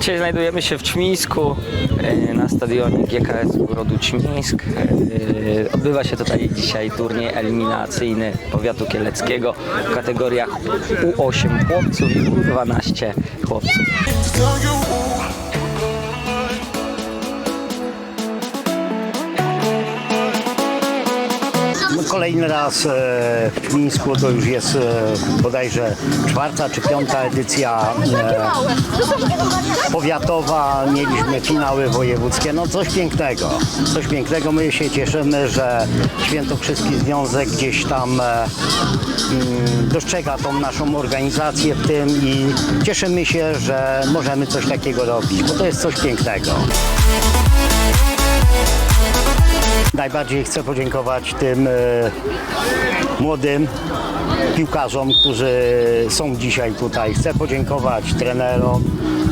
Dzisiaj znajdujemy się w Ćmińsku e, na stadionie GKS Urodu Ćmińsk. E, Odbywa się tutaj dzisiaj turniej eliminacyjny powiatu kieleckiego w kategoriach U8 chłopców i U12 chłopców. Kolejny raz e, w Mińsku to już jest e, bodajże czwarta czy piąta edycja e, powiatowa. Mieliśmy finały wojewódzkie. No coś pięknego. Coś pięknego. My się cieszymy, że Świętokrzyski Związek gdzieś tam mm, dostrzega tą naszą organizację w tym i cieszymy się, że możemy coś takiego robić, bo to jest coś pięknego. Najbardziej chcę podziękować tym e, młodym piłkarzom, którzy są dzisiaj tutaj. Chcę podziękować trenerom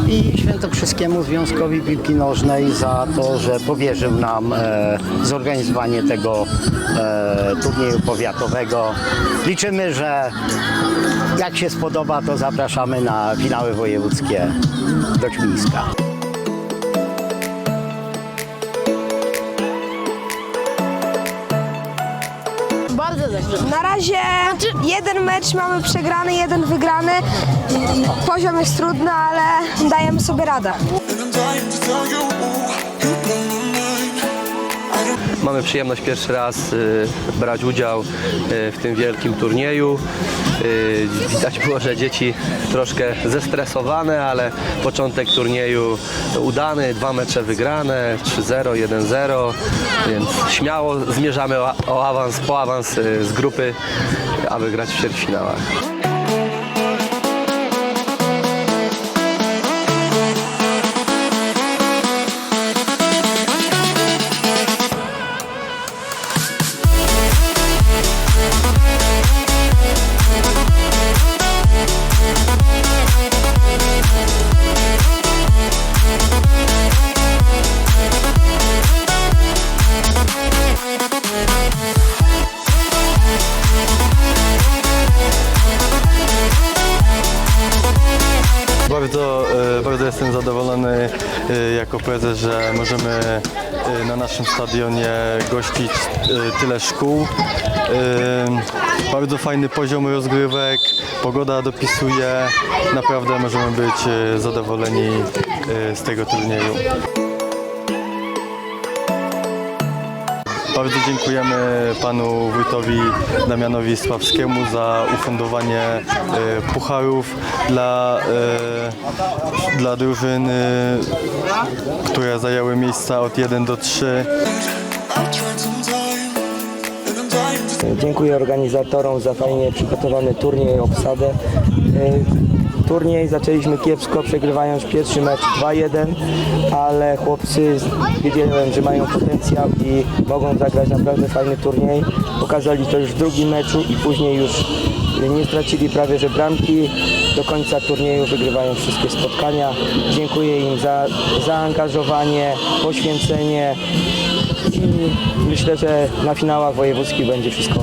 i Świętokrzyskiemu Związkowi Piłki Nożnej za to, że powierzył nam e, zorganizowanie tego e, turnieju powiatowego. Liczymy, że jak się spodoba, to zapraszamy na finały wojewódzkie do Ćmińska. Na razie jeden mecz mamy przegrany, jeden wygrany. Poziom jest trudny, ale dajemy sobie radę. Mamy przyjemność pierwszy raz y, brać udział y, w tym wielkim turnieju. Y, widać było, że dzieci troszkę zestresowane, ale początek turnieju udany, dwa mecze wygrane, 3-0, 1-0, więc śmiało zmierzamy o, awans, po awans z grupy, aby grać w ćwierćfinałach. Bardzo, e, bardzo jestem zadowolony e, jako prezes, że możemy e, na naszym stadionie gościć tyle szkół. Bardzo fajny poziom rozgrywek, pogoda dopisuje. Naprawdę możemy być zadowoleni z tego turnieju. Bardzo dziękujemy panu wójtowi Damianowi Sławskiemu za ufundowanie e, pucharów dla, e, dla drużyn, e, które zajęły miejsca od 1 do 3. Dziękuję organizatorom za fajnie przygotowany turniej, obsadę. Turniej zaczęliśmy kiepsko, przegrywając pierwszy mecz 2-1, ale chłopcy wiedziałem, że mają potencjał i mogą zagrać naprawdę fajny turniej. Pokazali to już w drugim meczu i później już nie stracili prawie że bramki. Do końca turnieju wygrywają wszystkie spotkania. Dziękuję im za zaangażowanie, poświęcenie i myślę, że na finałach wojewódzkich będzie wszystko.